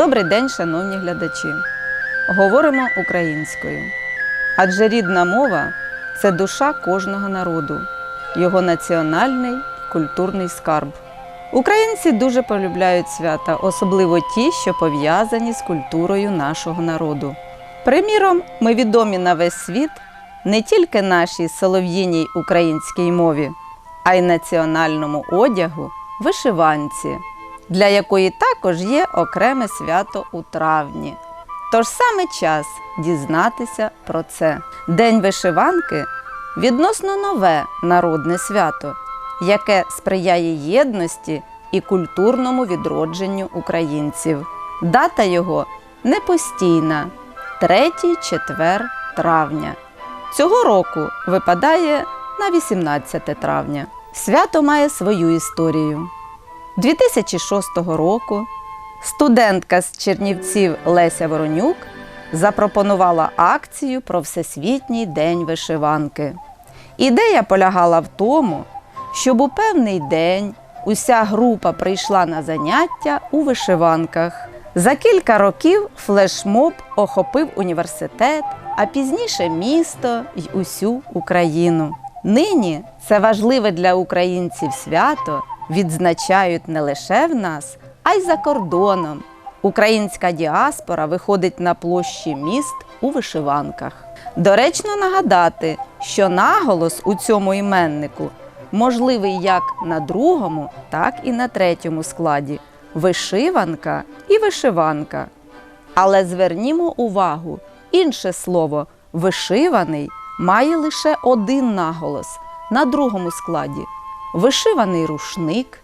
Добрий день, шановні глядачі. Говоримо українською. Адже рідна мова це душа кожного народу, його національний культурний скарб. Українці дуже полюбляють свята, особливо ті, що пов'язані з культурою нашого народу. Приміром, ми відомі на весь світ не тільки нашій солов'їній українській мові, а й національному одягу вишиванці, для якої також є окреме свято у травні. Тож саме час дізнатися про це. День вишиванки відносно нове народне свято, яке сприяє єдності і культурному відродженню українців. Дата його непостійна 3 четвер травня. Цього року випадає на 18 травня. Свято має свою історію. 2006 року студентка з Чернівців Леся Воронюк запропонувала акцію про Всесвітній день вишиванки. Ідея полягала в тому, щоб у певний день уся група прийшла на заняття у вишиванках. За кілька років флешмоб охопив університет, а пізніше місто й усю Україну. Нині це важливе для українців свято відзначають не лише в нас, а й за кордоном. Українська діаспора виходить на площі міст у вишиванках. Доречно нагадати, що наголос у цьому іменнику можливий як на другому, так і на третьому складі вишиванка і вишиванка. Але звернімо увагу, інше слово вишиваний має лише один наголос на другому складі вишиваний рушник,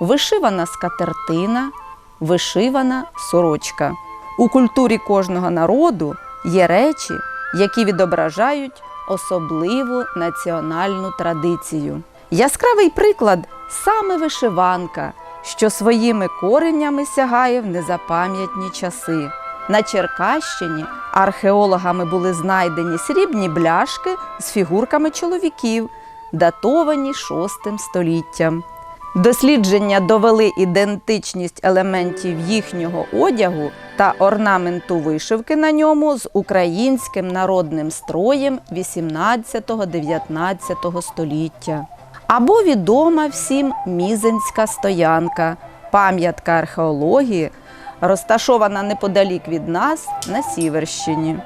вишивана скатертина, вишивана сорочка. У культурі кожного народу є речі, які відображають особливу національну традицію. Яскравий приклад саме вишиванка, що своїми коренями сягає в незапам'ятні часи. На Черкащині археологами були знайдені срібні бляшки з фігурками чоловіків, датовані VI століттям. Дослідження довели ідентичність елементів їхнього одягу та орнаменту вишивки на ньому з українським народним строєм 18-19 століття. Або відома всім Мізинська стоянка, пам'ятка археології, розташована неподалік від нас на Сіверщині.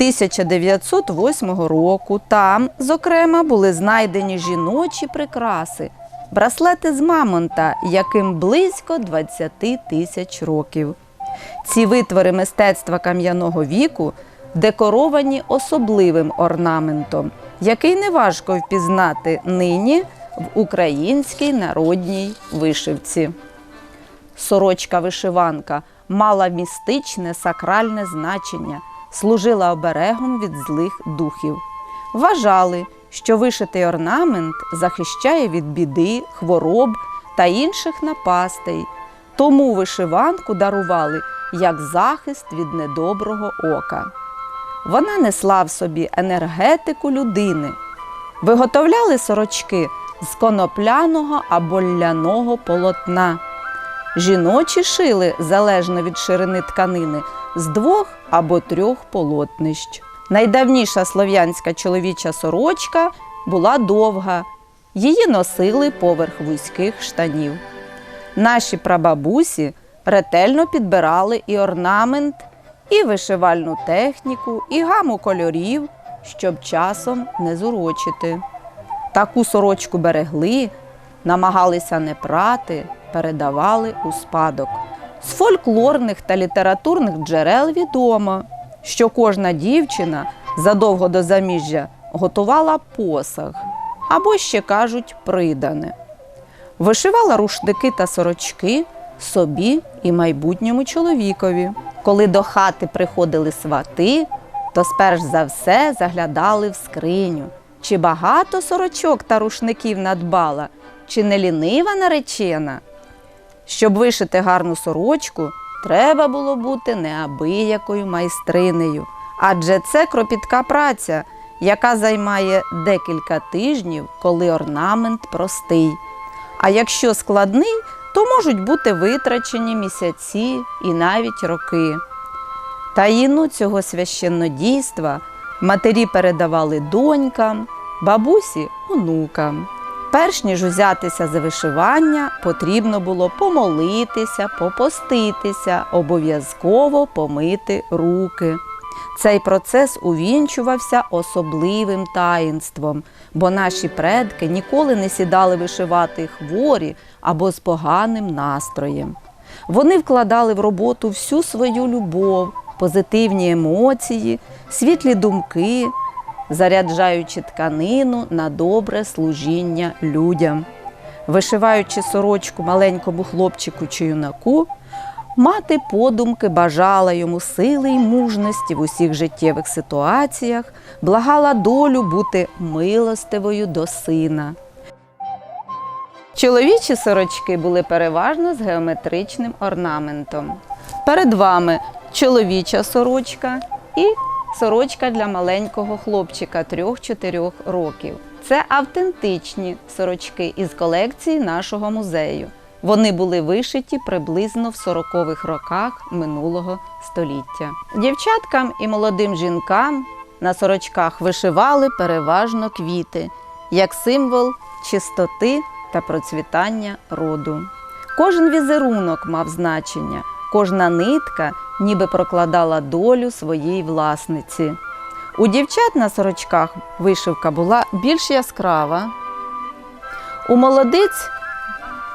1908 року там, зокрема, були знайдені жіночі прикраси, браслети з мамонта, яким близько 20 тисяч років. Ці витвори мистецтва кам'яного віку декоровані особливим орнаментом, який неважко впізнати нині в українській народній вишивці. Сорочка-вишиванка мала містичне сакральне значення, служила оберегом від злих духів. Вважали, що вишитий орнамент захищає від біди, хвороб та інших напастей, тому вишиванку дарували як захист від недоброго ока. Вона несла в собі енергетику людини. Виготовляли сорочки з конопляного або ляного полотна. Жіночі шили залежно від ширини тканини з двох або трьох полотнищ. Найдавніша слов'янська чоловіча сорочка була довга, її носили поверх вузьких штанів. Наші прабабусі ретельно підбирали і орнамент, і вишивальну техніку, і гаму кольорів, щоб часом не зурочити. Таку сорочку берегли, намагалися не прати, передавали у спадок. З фольклорних та літературних джерел відомо, що кожна дівчина задовго до заміжжя готувала посаг або ще кажуть придане. Вишивала рушники та сорочки собі і майбутньому чоловікові. Коли до хати приходили свати, то сперш за все заглядали в скриню, чи багато сорочок та рушників надбала, чи не лінива наречена. Щоб вишити гарну сорочку, треба було бути неабиякою майстринею, адже це кропітка праця, яка займає декілька тижнів, коли орнамент простий. А якщо складний, то можуть бути витрачені місяці і навіть роки. Таїну цього священнодійства матері передавали донькам, бабусі онукам. Перш ніж узятися за вишивання, потрібно було помолитися, попоститися, обов'язково помити руки. Цей процес увінчувався особливим таїнством, бо наші предки ніколи не сідали вишивати хворі або з поганим настроєм. Вони вкладали в роботу всю свою любов, позитивні емоції, світлі думки, заряджаючи тканину на добре служіння людям. Вишиваючи сорочку маленькому хлопчику чи юнаку, мати подумки бажала йому сили й мужності в усіх життєвих ситуаціях, благала долю бути милостивою до сина. Чоловічі сорочки були переважно з геометричним орнаментом. Перед вами чоловіча сорочка і сорочка для маленького хлопчика 3-4 років. Це автентичні сорочки із колекції нашого музею. Вони були вишиті приблизно в 40-х роках минулого століття. Дівчаткам і молодим жінкам на сорочках вишивали переважно квіти, як символ чистоти та процвітання роду. Кожен візерунок мав значення, кожна нитка ніби прокладала долю своїй власниці. У дівчат на сорочках вишивка була більш яскрава, у молодиць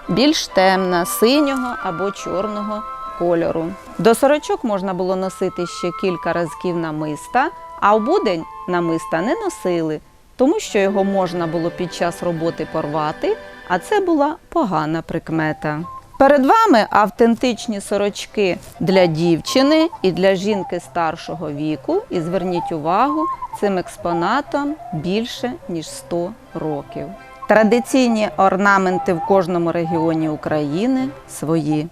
більш темна, синього або чорного кольору. До сорочок можна було носити ще кілька разків намиста, а в будень намиста не носили, тому що його можна було під час роботи порвати, а це була погана прикмета. Перед вами автентичні сорочки для дівчини і для жінки старшого віку. І зверніть увагу, цим експонатом більше ніж 100 років. Традиційні орнаменти в кожному регіоні України свої.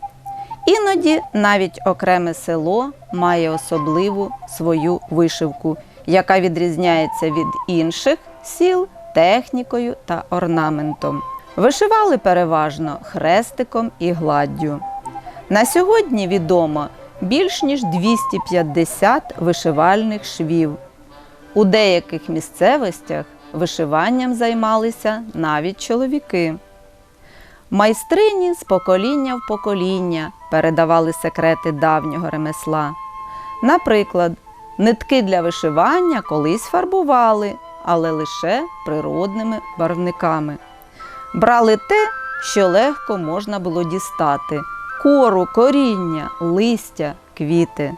Іноді навіть окреме село має особливу свою вишивку, яка відрізняється від інших сіл технікою та орнаментом. Вишивали переважно хрестиком і гладдю. На сьогодні відомо більш ніж 250 вишивальних швів. У деяких місцевостях вишиванням займалися навіть чоловіки. Майстрині з покоління в покоління передавали секрети давнього ремесла. Наприклад, нитки для вишивання колись фарбували, але лише природними барвниками. Брали те, що легко можна було дістати: кору, коріння, листя, квіти.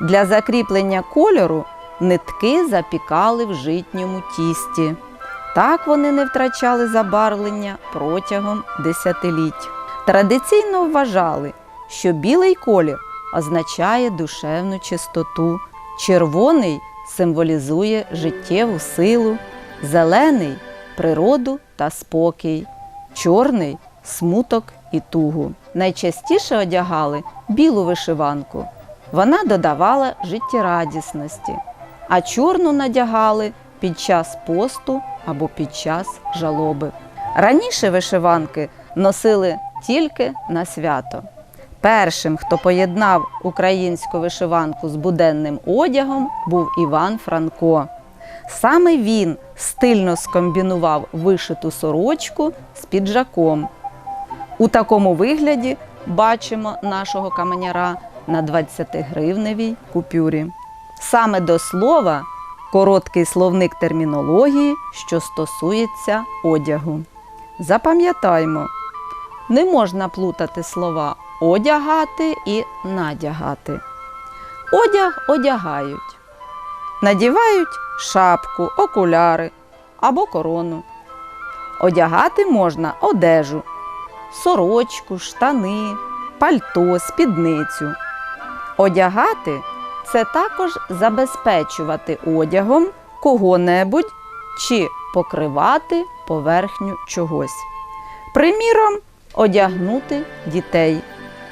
Для закріплення кольору нитки запікали в житньому тісті. Так вони не втрачали забарвлення протягом десятиліть. Традиційно вважали, що білий колір означає душевну чистоту, червоний символізує життєву силу, зелений природу та спокій, чорний смуток і тугу. Найчастіше одягали білу вишиванку. Вона додавала життєрадісності, а чорну надягали під час посту або під час жалоби. Раніше вишиванки носили тільки на свято. Першим, хто поєднав українську вишиванку з буденним одягом, був Іван Франко. Саме він стильно скомбінував вишиту сорочку з піджаком. У такому вигляді бачимо нашого каменяра на 20-гривневій купюрі. Саме до слова короткий словник термінології, що стосується одягу. Запам'ятаймо, не можна плутати слова одягати і надягати. Одяг одягають, надівають шапку, окуляри або корону. Одягати можна одежу, сорочку, штани, пальто, спідницю. Одягати це також забезпечувати одягом кого-небудь чи покривати поверхню чогось. Приміром, одягнути дітей.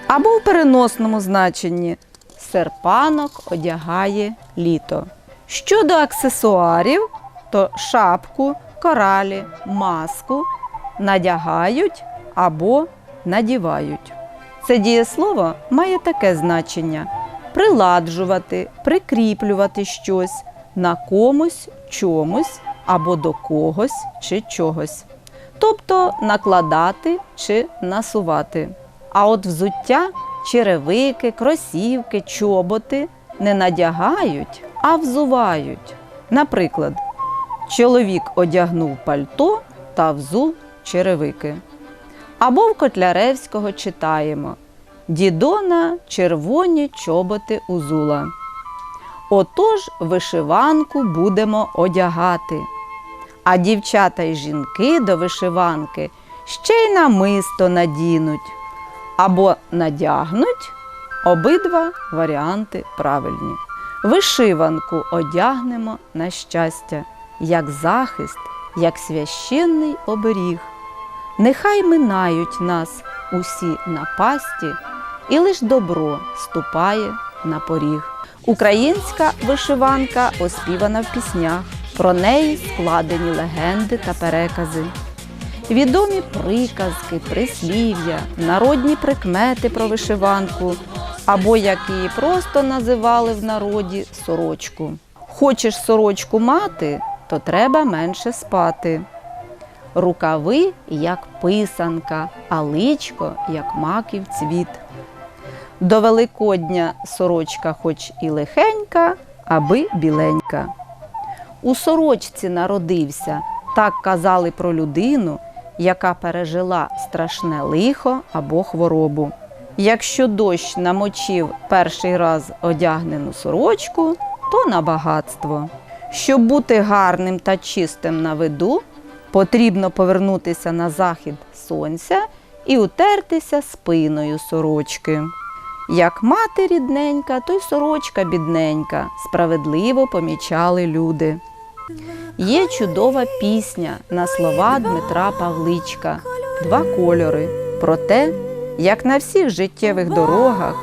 Або в переносному значенні серпанок одягає літо. Щодо аксесуарів, то шапку, коралі, маску надягають або надівають. Це дієслово має таке значення: приладжувати, прикріплювати щось на комусь, чомусь або до когось чи чогось. Тобто накладати чи насувати. А от взуття, черевики, кросівки, чоботи не надягають, а взувають. Наприклад, чоловік одягнув пальто та взув черевики. Або в Котляревського читаємо Дідона червоні чоботи узула. Отож вишиванку будемо одягати. А дівчата й жінки до вишиванки ще й намисто надінуть або надягнуть. Обидва варіанти правильні. Вишиванку одягнемо на щастя, як захист, як священний оберіг. Нехай минають нас усі напасті, і лиш добро ступає на поріг. Українська вишиванка оспівана в піснях. Про неї складені легенди та перекази. Відомі приказки, прислів'я, народні прикмети про вишиванку, або як її просто називали в народі сорочку. Хочеш сорочку мати, то треба менше спати. Рукави, як писанка, а личко, як маків цвіт. До Великодня сорочка, хоч і лихенька, аби біленька. У сорочці народився, так казали про людину, яка пережила страшне лихо або хворобу. Якщо дощ намочив перший раз одягнену сорочку, то на багатство. Щоб бути гарним та чистим на виду, потрібно повернутися на захід сонця і утертися спиною сорочки. Як мати рідненька, то й сорочка бідненька, справедливо помічали люди. Є чудова пісня на слова Дмитра Павличка Два кольори про те, як на всіх життєвих дорогах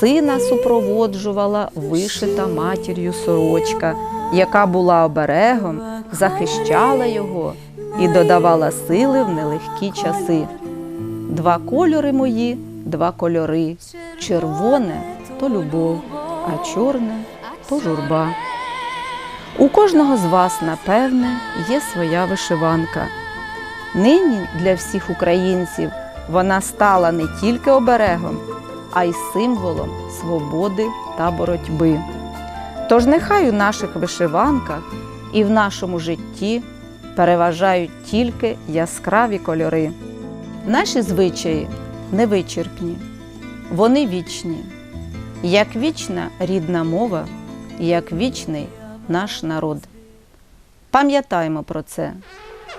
сина супроводжувала вишита матір'ю сорочка, яка була оберегом, захищала його і додавала сили в нелегкі часи. Два кольори мої, два кольори. Червоне то любов, а чорне то журба. У кожного з вас, напевне, є своя вишиванка. Нині для всіх українців вона стала не тільки оберегом, а й символом свободи та боротьби. Тож нехай у наших вишиванках і в нашому житті переважають тільки яскраві кольори. Наші звичаї невичерпні, вони вічні, як вічна рідна мова, як вічний наш народ. Пам'ятаймо про це,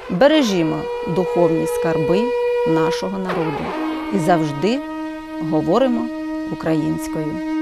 бережімо духовні скарби нашого народу і завжди говоримо українською.